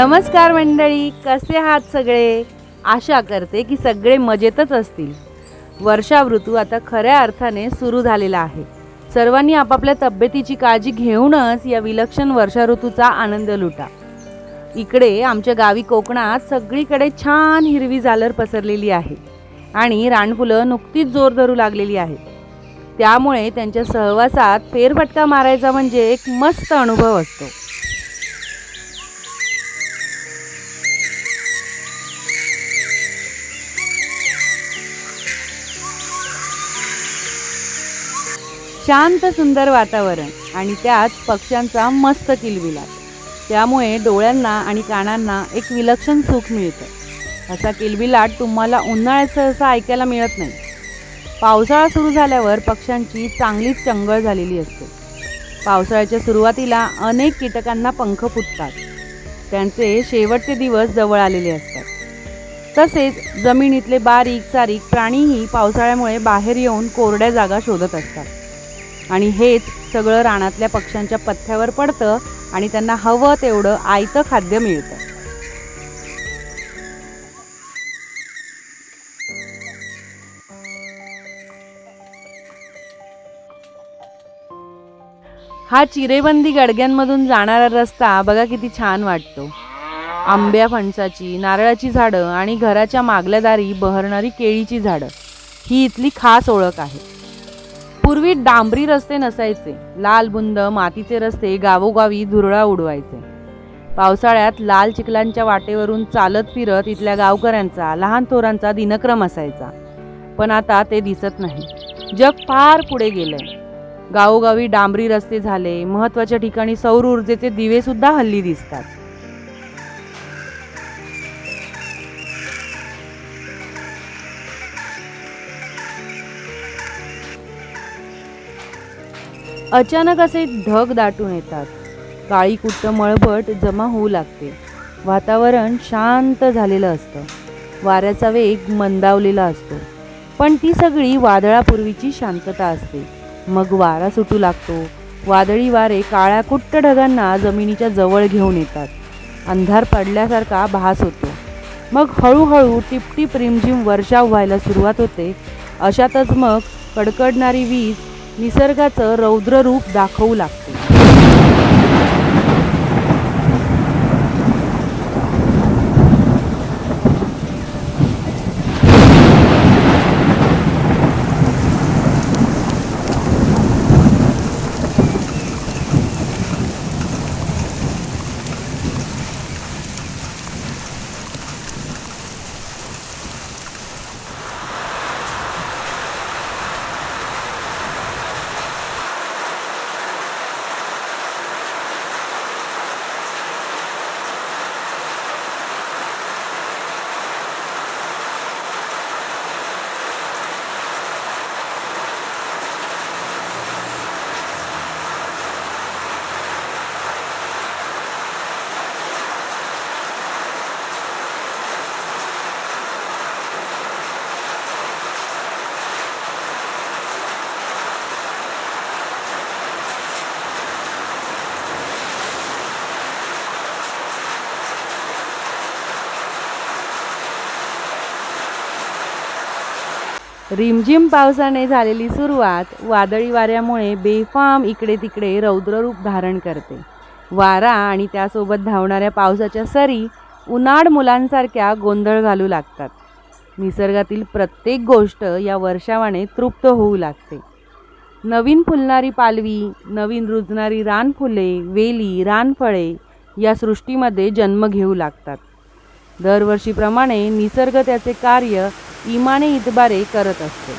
नमस्कार मंडळी कसे आहात सगळे? आशा करते की सगळे मजेतच असतील. वर्षा ऋतू आता खऱ्या अर्थाने सुरू झालेला आहे. सर्वांनी आपापल्या तब्येतीची काळजी घेऊनच या विलक्षण वर्षा ऋतूचा आनंद लुटा. इकडे आमच्या गावी कोकणात सगळीकडे छान हिरवी झालर पसरलेली आहे आणि रानफुलं नुकतीच जोर धरू लागलेली आहेत. त्यामुळे त्यांच्या सहवासात फेरफटका मारायचा म्हणजे एक मस्त अनुभव असतो. शांत सुंदर वातावरण आणि त्यात पक्ष्यांचा मस्त किलबिलाट. त्यामुळे डोळ्यांना आणि कानांना एक विलक्षण सुख मिळतं. असा किलबिलाट तुम्हाला उन्हाळ्यात सहसा ऐकायला मिळत नाही. पावसाळा सुरू झाल्यावर पक्ष्यांची चांगलीच चंगळ झालेली असते. पावसाळ्याच्या सुरुवातीला अनेक कीटकांना पंख फुटतात. त्यांचे शेवटचे दिवस जवळ आलेले असतात. तसेच जमिनीतले बारीक सारीक प्राणीही पावसाळ्यामुळे बाहेर येऊन कोरड्या जागा शोधत असतात. आणि हेच सगळं रानातल्या पक्ष्यांच्या पथ्यावर पडतं आणि त्यांना हवं तेवढं आयतं खाद्य मिळतं. हा चिरेबंदी गडग्यांमधून जाणारा रस्ता बघा किती छान वाटतो. आंब्या फणसाची नारळाची झाडं आणि घराच्या मागल्या दारी बहरणारी केळीची झाडं. ही इथली खास ओळख आहे. पूर्वी डांबरी रस्ते नसायचे. लाल बुंद मातीचे रस्ते गावोगावी धुरळा उडवायचे. पावसाळ्यात लाल चिखलांच्या वाटेवरून चालत फिरत इथल्या गावकऱ्यांचा लहान थोरांचा दिनक्रम असायचा. पण आता ते दिसत नाही. जग फार पुढे गेलंय. गावोगावी डांबरी रस्ते झाले महत्त्वाच्या ठिकाणी सौर ऊर्जेचे दिवेसुद्धा हल्ली दिसतात. अचानक असे ढग दाटून येतात. काळी कुट्ट मळबट जमा होऊ लागते. वातावरण शांत झालेलं असतं. वाऱ्याचा वेग मंदावलेला असतो. पण ती सगळी वादळापूर्वीची शांतता असते. मग वारा सुटू लागतो. वादळी वारे काळ्या कुट्ट ढगांना जमिनीच्या जवळ घेऊन येतात. अंधार पडल्यासारखा भास होतो. मग हळूहळू टिपटिप रिमझिम वर्षाव व्हायला सुरुवात होते. अशातच मग कडकडणारी वीज निसर्गाचं रौद्र रूप दाखवू लागते. रिमझिम पावसाने झालेली सुरुवात वादळी वाऱ्यामुळे बेफाम इकडे तिकडे रौद्ररूप धारण करते. वारा आणि त्यासोबत धावणाऱ्या पावसाच्या सरी उन्हाळ मुलांसारख्या गोंधळ घालू लागतात. निसर्गातील प्रत्येक गोष्ट या वर्षावाने तृप्त होऊ लागते. नवीन फुलणारी पालवी नवीन रुजणारी रानफुले वेली रानफळे या सृष्टीमध्ये जन्म घेऊ लागतात. दरवर्षीप्रमाणे निसर्ग त्याचे कार्य इमाने इतबारे करत असते.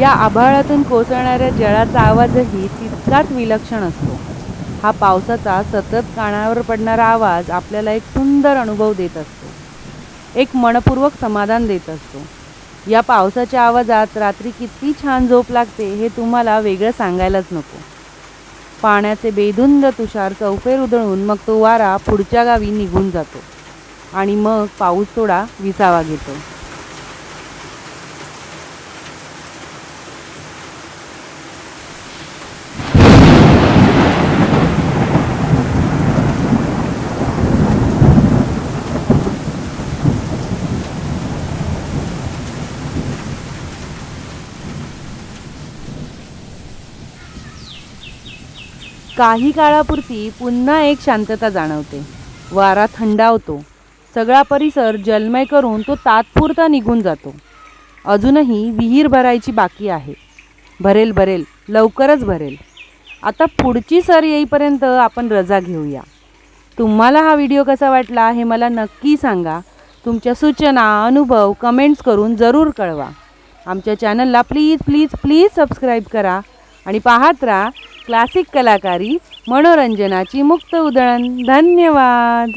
या आभाळातून कोसळणाऱ्या जळाचा आवाजही तितकाच विलक्षण असतो. हा पावसाचा सतत कानावर पडणारा आवाज आपल्याला एक सुंदर अनुभव देत असतो. एक मनपूर्वक समाधान देत असतो. या पावसाच्या आवाजात रात्री किती छान झोप लागते हे तुम्हाला वेगळं सांगायलाच नको. पाण्याचे बेधुंद तुषार चौफेर उधळून मग तो वारा पुढच्या गावी निघून जातो. आणि मग पाऊस थोडा विसावा घेतो. काही काळापुरती पुन्हा एक शांतता जाणवते. वारा थंडावतो. सगळा परिसर जलमय करून तो तात्पुरता निघून जातो. अजूनही विहीर भरायची बाकी आहे. भरेल भरेल. लवकरच भरेल. आता पुढची सर येईपर्यंत आपण रजा घेऊया. तुम्हाला हा व्हिडिओ कसा वाटला हे मला नक्की सांगा. तुमच्या सूचना अनुभव कमेंट्स करून जरूर कळवा. आमच्या चॅनलला प्लीज प्लीज प्लीज सबस्क्राईब करा आणि पाहत राहा क्लासिक कलाकारी मनोरंजनाची मुक्त उधळण धन्यवाद.